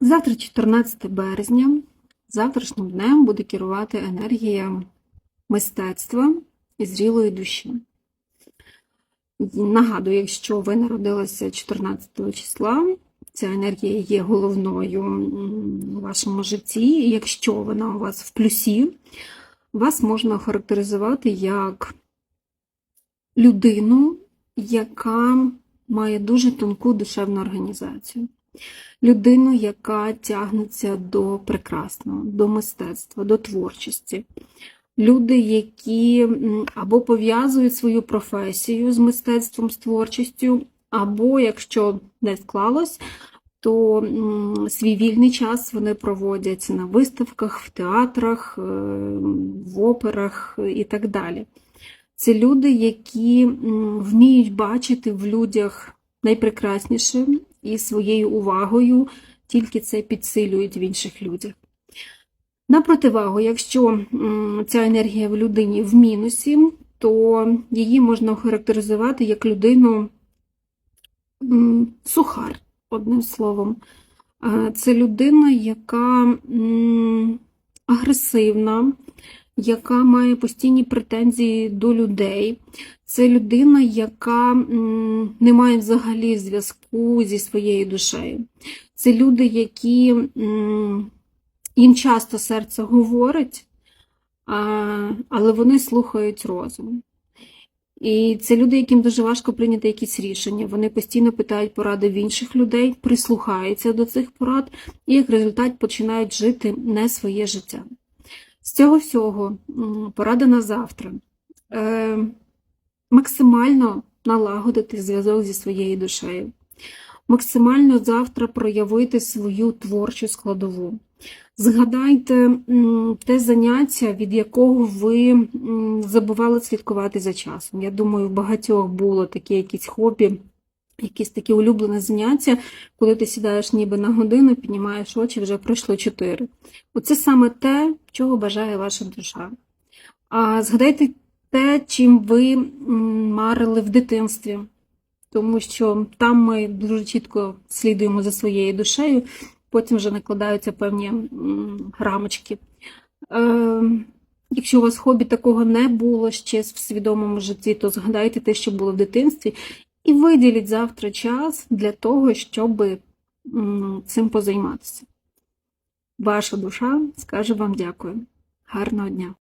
Завтра, 14 березня, завтрашнім днем буде керувати енергія мистецтва і зрілої душі. Нагадую, якщо ви народилися 14 числа, ця енергія є головною у вашому житті. Якщо вона у вас в плюсі, вас можна охарактеризувати як людину, яка має дуже тонку душевну організацію. Людину, яка тягнеться до прекрасного, до мистецтва, до творчості. Люди, які або пов'язують свою професію з мистецтвом, з творчістю, або, якщо не склалось, то свій вільний час вони проводять на виставках, в театрах, е, в операх і так далі. Це люди, які вміють бачити в людях найпрекрасніше і своєю увагою тільки це підсилюють в інших людях. На противагу, якщо ця енергія в людині в мінусі, то її можна охарактеризувати як людину сухар, одним словом. Е, Це людина, яка агресивна, яка має постійні претензії до людей. Це людина, яка не має взагалі зв'язку зі своєю душею. Це люди, які їм часто серце говорить, але вони слухають розум. І це люди, яким дуже важко прийняти якісь рішення. Вони постійно питають поради в інших людей, прислухаються до цих порад і як результат починають жити не своє життя. З цього всього порада на завтра. Е, максимально налагодити зв'язок зі своєю душею, максимально завтра проявити свою творчу складову. Згадайте те заняття, від якого ви забували слідкувати за часом. Я думаю, в багатьох було таке якісь хобі, якісь такі улюблені заняття, коли ти сідаєш ніби на годину, піднімаєш очі, вже пройшло чотири. Оце саме те, чого бажає ваша душа. А згадайте те, чим ви марили в дитинстві, тому що там ми дуже чітко слідуємо за своєю душею, потім вже накладаються певні м, рамочки. Е, Якщо у вас хобі такого не було ще в свідомому житті, то згадайте те, що було в дитинстві, і виділіть завтра час для того, щоб цим позайматися. Ваша душа скаже вам дякую. Гарного дня!